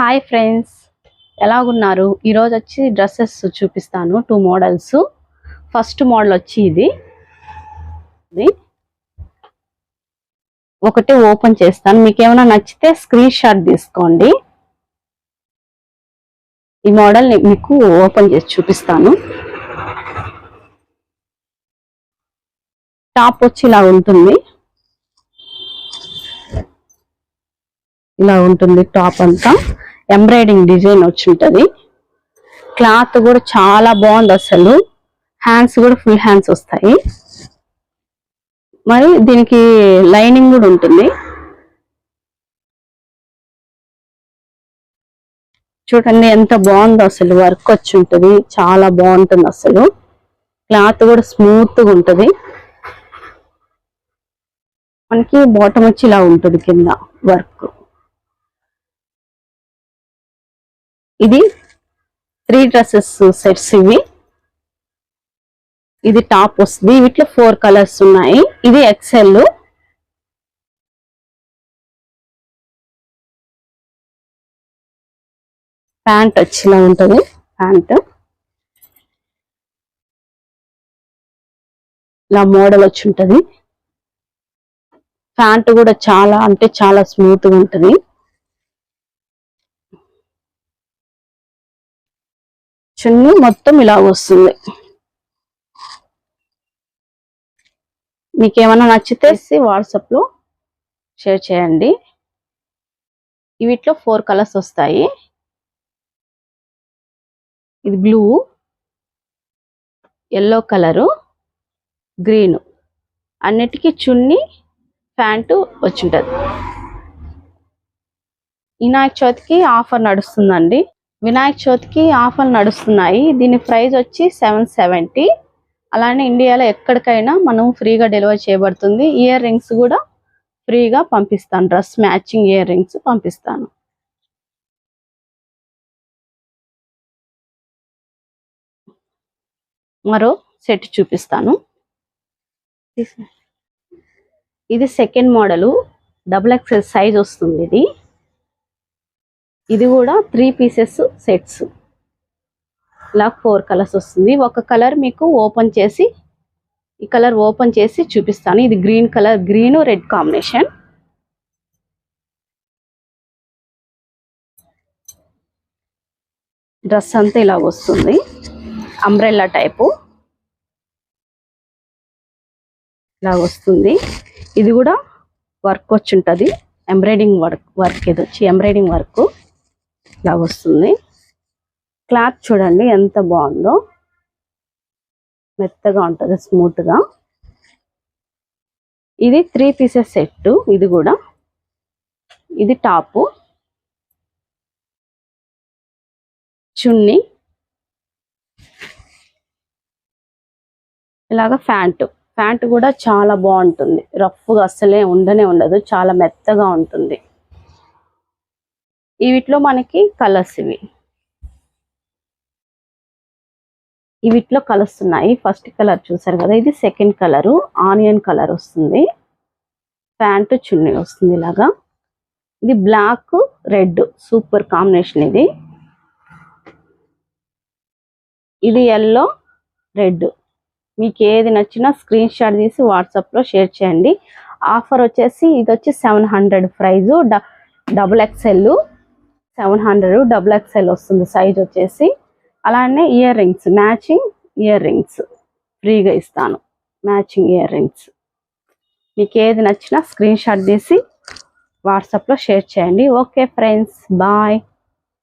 Hi friends ఎలాగున్నారు? ఈరోజు వచ్చి dresses చూపిస్తాను టూ మోడల్స్ ఫస్ట్ మోడల్ వచ్చి ఇది. ఇది. ఒకటి ఓపెన్ చేస్తాను. మీకు ఏమైనా నచ్చితే స్క్రీన్ షాట్ తీసుకోండి. ఈ మోడల్ మీకు ఓపెన్ చేసి చూపిస్తాను. టాప్ వచ్చి ఇలా ఉంటుంది. ఇలా ఉంటుంది టాప్ అంతా. ఎంబ్రాయిడింగ్ డిజైన్ వచ్చి ఉంటుంది క్లాత్ కూడా చాలా బాగుంది అసలు. హ్యాండ్స్ కూడా ఫుల్ హ్యాండ్స్ వస్తాయి. మరి దీనికి లైనింగ్ కూడా ఉంటుంది. చూడండి ఎంత బాగుందో అసలు వర్క్ వచ్చి ఉంటుంది చాలా బాగుంటుంది అసలు. క్లాత్ కూడా స్మూత్గా ఉంటుంది. మనకి బాటమ్ వచ్చి ఇలా ఉంటుంది కింద వర్క్ ఇది త్రీ డ్రెస్సెస్ సెట్స్ ఇవి. ఇది టాప్ వస్తుంది. వీటిలో ఫోర్ కలర్స్ ఉన్నాయి. ఇది ఎక్సెల్ ప్యాంట్ వచ్చేలా ఉంటుంది. ప్యాంట్ ఇలా మోడల్ వచ్చి ఉంటుంది. ప్యాంట్ కూడా చాలా అంటే చాలా స్మూత్గా ఉంటుంది. చున్నీ మొత్తం ఇలా వస్తుంది. మీకు ఏమైనా నచ్చితే వాట్సాప్లో షేర్ చేయండి. వీటిలో ఫోర్ కలర్స్ వస్తాయి. ఇది బ్లూ ఎల్లో కలరు గ్రీన్. అన్నిటికీ చున్ని ప్యాంటు వచ్చింటది. వినాయక చవితికి ఆఫర్ నడుస్తుందండి. వినాయక చవితికి ఆఫర్ నడుస్తున్నాయి. దీని ప్రైస్ వచ్చి సెవెన్ సెవెంటీ. అలానే ఇండియాలో ఎక్కడికైనా మనం ఫ్రీగా డెలివరీ చేయబడుతుంది. ఇయర్ రింగ్స్ కూడా ఫ్రీగా పంపిస్తాను. డ్రెస్ మ్యాచింగ్ ఇయర్ రింగ్స్ పంపిస్తాను. మరో సెట్ చూపిస్తాను. ఇది second model. Double XL size వస్తుంది ఇది. ఇది కూడా త్రీ పీసెస్ సెట్స్ ఇలా ఫోర్ కలర్స్ వస్తుంది. ఒక కలర్ మీకు ఓపెన్ చేసి ఈ కలర్ ఓపెన్ చేసి చూపిస్తాను. ఇది green colour green red combination dress అంతా ఇలా వస్తుంది. అంబ్రెల్లా టైపు ఇలా వస్తుంది. ఇది కూడా వర్క్ వచ్చి ఉంటుంది. ఎంబ్రాయిడింగ్ వర్క్ వర్క్ ఇది వచ్చి ఎంబ్రాయిడింగ్ వర్క్ ఇట్లా వస్తుంది. క్లాత్ చూడండి ఎంత బాగుందో. మెత్తగా ఉంటుంది స్మూత్గా. ఇది త్రీ పీసెస్ సెట్ ఇది కూడా. ఇది టాపు. చున్నీ. ఇలాగ ఫ్యాంటు ప్యాంట్ కూడా చాలా బాగుంటుంది. రఫ్గా అస్సలే ఉండనే ఉండదు. చాలా మెత్తగా ఉంటుంది. వీటిలో మనకి కలర్స్ ఇవి. వీటిలో కలర్స్ ఉన్నాయి. ఫస్ట్ కలర్ చూసారు కదా ఇది సెకండ్ కలరు ఆనియన్ కలర్ వస్తుంది. ప్యాంటు చున్నీ వస్తుంది ఇలాగా. ఇది బ్లాక్ రెడ్ సూపర్ కాంబినేషన్ ఇది. ఇది ఎల్లో రెడ్ మీకు ఏది నచ్చినా స్క్రీన్ షాట్ తీసి వాట్సాప్లో షేర్ చేయండి. ఆఫర్ వచ్చేసి ఇది వచ్చి seven hundred price double XL seven hundred double XL వస్తుంది సైజ్ వచ్చేసి. అలానే earrings matching earrings. ఫ్రీగా ఇస్తాను. Matching earrings. మీకు ఏది నచ్చినా స్క్రీన్ షాట్ తీసి వాట్సాప్లో షేర్ చేయండి. Okay friends bye.